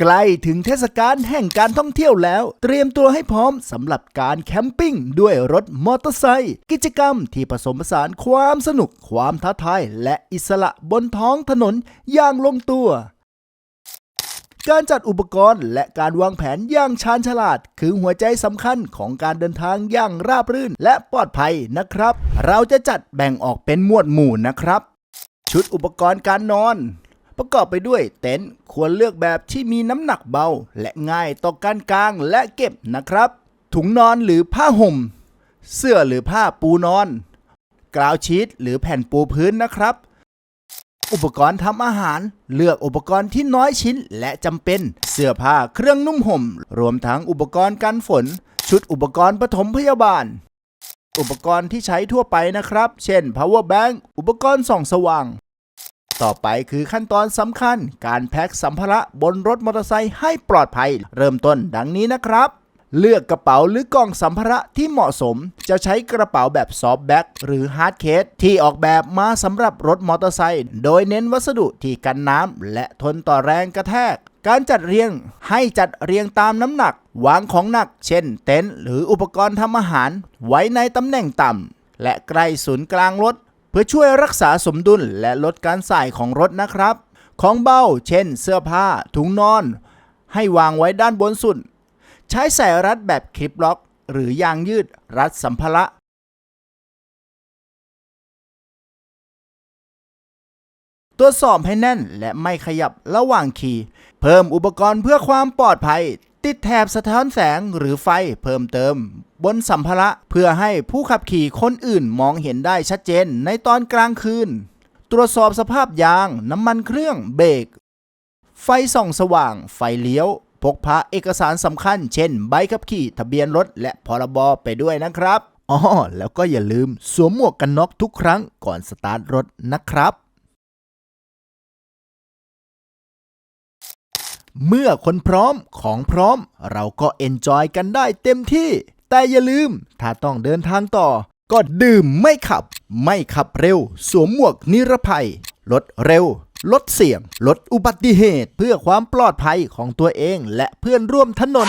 ใกล้ถึงเทศกาลแห่งการท่องเที่ยวแล้ว เตรียมตัวให้พร้อมสำหรับการแคมปิ้งด้วยรถมอเตอร์ไซค์กิจกรรมที่ผสมผสานความสนุกความท้าทายและอิสระบนท้องถนนอย่างลงตัว การจัดอุปกรณ์และการวางแผนอย่างชาญฉลาด คือหัวใจสำคัญของการเดินทางอย่างราบรื่นและปลอดภัยนะครับ เราจะจัดแบ่งออกเป็นหมวดหมู่นะครับ ชุดอุปกรณ์การนอน ประกอบไปด้วยเต็นท์ควรเลือกแบบที่มีน้ำหนักเบา และง่ายต่อการกางและเก็บนะครับ ถุงนอนหรือผ้าห่ม เสื้อหรือผ้าปูนอน กราวชีตหรือแผ่นปูพื้นนะครับ อุปกรณ์ทำอาหาร เลือกอุปกรณ์ที่น้อยชิ้นและจำเป็น เสื้อผ้าเครื่องนุ่มห่ม รวมทั้งอุปกรณ์กันฝน ชุดอุปกรณ์ปฐมพยาบาลอุปกรณ์ที่ใช้ทั่วไปนะครับ เช่น power bank อุปกรณ์ส่องสว่าง ต่อไปคือขั้นตอนสำคัญ การแพ็คสัมภาระบนรถมอเตอร์ไซค์ให้ปลอดภัย เริ่มต้นดังนี้นะครับ เลือกกระเป๋าหรือกล่องสัมภาระที่เหมาะสม จะใช้กระเป๋าแบบซอฟต์แบ็กหรือฮาร์ดเคสที่ออกแบบมาสำหรับรถมอเตอร์ไซค์โดยเน้นวัสดุที่กันน้ำและทนต่อแรงกระแทกการจัดเรียงให้จัดเรียงตามน้ำหนัก วางของหนัก เช่น เต็นท์หรืออุปกรณ์ทำอาหาร ไว้ในตำแหน่งต่ำและใกล้ศูนย์กลางรถ พื่อช่วยรักษาสมดุลและลดการส่ายของรถนะครับ ของเบาเช่น เสื้อผ้า ถุงนอน ให้วางไว้ด้านบนสุด ใช้สายรัดแบบคลิปล็อก หรือยางยืดรัดสัมภาระตรวจสอบให้แน่นและไม่ขยับระหว่างขี่ เพิ่มอุปกรณ์เพื่อความปลอดภัย ติดแถบสะท้อนแสงหรือไฟเพิ่มเติม บนสัมภาระเพื่อให้ผู้ขับขี่คนอื่นมองเห็นได้ชัดเจนในตอนกลางคืน ตรวจสอบสภาพยาง น้ำมันเครื่องเบรกไฟส่องสว่าง ไฟเลี้ยว พกพาเอกสารสำคัญ เช่น ใบขับขี่ทะเบียนรถ และพรบไปด้วยนะครับอ๋อแล้วก็อย่าลืมสวมหมวกกันน็อกทุกครั้งก่อนสตาร์ทรถนะครับ เมื่อคนพร้อมของพร้อม เราก็เอนจอยกันได้เต็มที่ แต่อย่าลืม ถ้าต้องเดินทางต่อ ก็ดื่มไม่ขับ ไม่ขับเร็ว สวมหมวกนิรภัย ลดเร็ว ลดเสี่ยง ลดอุบัติเหตุ เพื่อความปลอดภัยของตัวเองและเพื่อนร่วมถนน